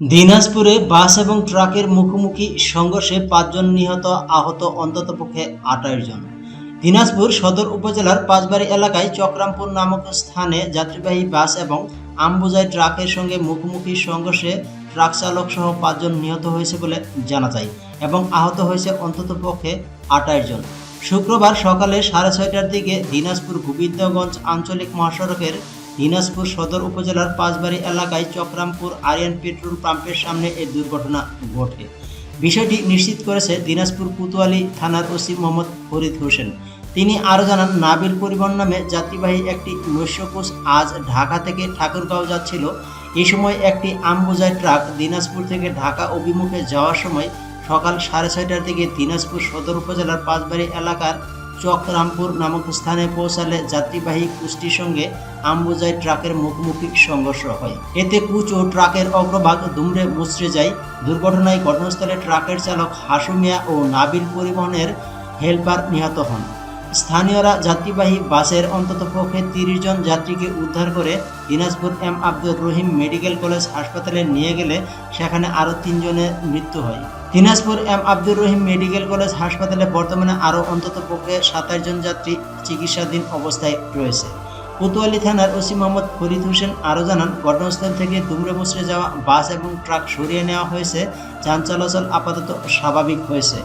দিনাজপুরে বাস এবং ট্রাকের মুখোমুখি সংঘর্ষে পাঁচজন নিহত, আহত অন্ততপক্ষে আঠাশ জন। দিনাজপুর সদর উপজেলার পাঁচবাড়ি এলাকায় চক্রামপুর নামক স্থানে যাত্রীবাহী বাস এবং আমবুজাই ট্রাকের সঙ্গে মুখোমুখি সংঘর্ষে ট্রাক চালক সহ পাঁচজন নিহত হয়েছে বলে জানা যায় এবং আহত হয়েছে অন্ততপক্ষে আঠাশ জন। শুক্রবার সকালে সাড়ে ছয়টার দিকে দিনাজপুর গোবিন্দগঞ্জ আঞ্চলিক মহাসড়কের দিনাজপুর সদর উপজেলার পাঁচবাড়ি এলাকায় চক্রামপুর আরিয়ান পেট্রোল পাম্পের সামনে এই দুর্ঘটনা ঘটে। বিষয়টি নিশ্চিত করেছে দিনাজপুর কোতোয়ালি থানার ওসি মোহাম্মদ ফরিদ হোসেন। তিনি আরও জানান, নাবিল পরিবহন নামে যাত্রীবাহী একটি নৈশকোচ আজ ঢাকা থেকে ঠাকুরগাঁও যাচ্ছিল। এই সময় একটি আমবোজাই ট্রাক দিনাজপুর থেকে ঢাকা অভিমুখে যাওয়ার সময় সকাল সাড়ে ছয়টার দিকে দিনাজপুর সদর উপজেলার পাঁচবাড়ি এলাকার চকরামপুর নামক স্থানে পৌঁছালে যাত্রীবাহী কুষ্টির সঙ্গে আমবুজাই ট্রাকের মুখোমুখি সংঘর্ষ হয়। এতে কুচ ও ট্রাকের অগ্রভাগ দুমড়ে মুচড়ে যায়। দুর্ঘটনায় ঘটনাস্থলে ট্রাকের চালক হাসুমিয়া ও নাবিল পরিবহনের হেলপার নিহত হন। স্থানীয়রা যাত্রীবাহী বাসের অন্ততপক্ষে তিরিশ জন যাত্রীকে উদ্ধার করে Dinajpur M Abdur Rahim medical college হাসপাতালে নিয়ে গেলে সেখানে আরও তিনজনের মৃত্যু হয়। Dinajpur M Abdur Rahim medical college হাসপাতালে বর্তমানে আরও অন্তত পক্ষে সাতাশ জন যাত্রী চিকিৎসাধীন অবস্থায় রয়েছে। কোতোয়ালি থানার ওসি মোহাম্মদ ফরিদ হোসেন আরও জানান, ঘটনাস্থল থেকে দুমড়ে মুচড়ে যাওয়া বাস এবং ট্রাক সরিয়ে নেওয়া হয়েছে, যান চলাচল আপাতত স্বাভাবিক হয়েছে।